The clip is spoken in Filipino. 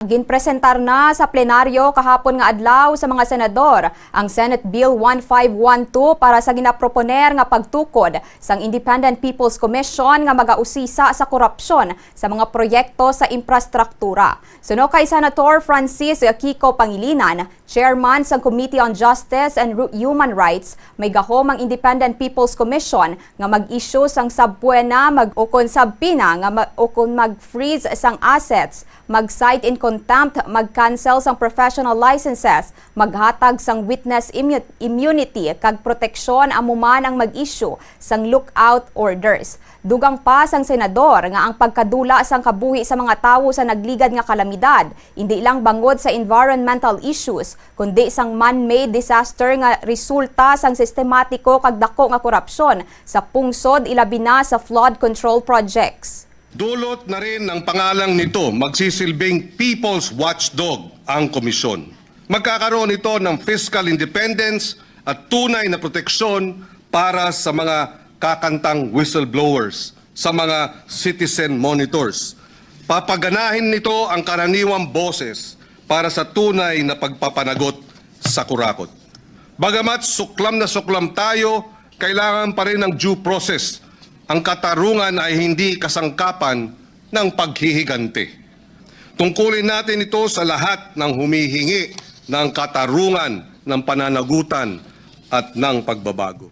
Ginpresentar na sa plenaryo kahapon nga adlaw sa mga senador ang Senate Bill 1512 para sa ginaproponer nga pagtukod sang Independent People's Commission nga magausisa sa korupsyon sa mga proyekto sa infrastruktura. Suno kay Senator Francis Kiko Pangilinan, chairman sa Committee on Justice and Human Rights, may gahom ang Independent People's Commission nga mag-issue sang sabbuena mag-ukon sabpina nga mag- ukon mag-freeze sang assets mag-cite in contempt, mag-cancel sang professional licenses, maghatag sang witness immu- immunity kag proteksyon amuman ang mag-issue sang lookout orders. Dugang pa sang senador nga ang pagkadula sang kabuhi sa mga tawo sa nagligad nga kalamidad, hindi lang bangod sa environmental issues, kundi sang man-made disaster nga resulta sang sistematiko kag dako nga korupsyon sa pungsod ilabi na sa flood control projects. Dulot na rin ng pangalang nito, magsisilbing People's Watchdog ang komisyon. Magkakaroon ito ng fiscal independence at tunay na proteksyon para sa mga kakantang whistleblowers, sa mga citizen monitors. Papaganahin nito ang karaniwang boses para sa tunay na pagpapanagot sa kurakot. Bagamat suklam na suklam tayo, kailangan pa rin ng due process. Ang katarungan ay hindi kasangkapan ng paghihigante. Tungkulin natin ito sa lahat ng humihingi ng katarungan, ng pananagutan at ng pagbabago.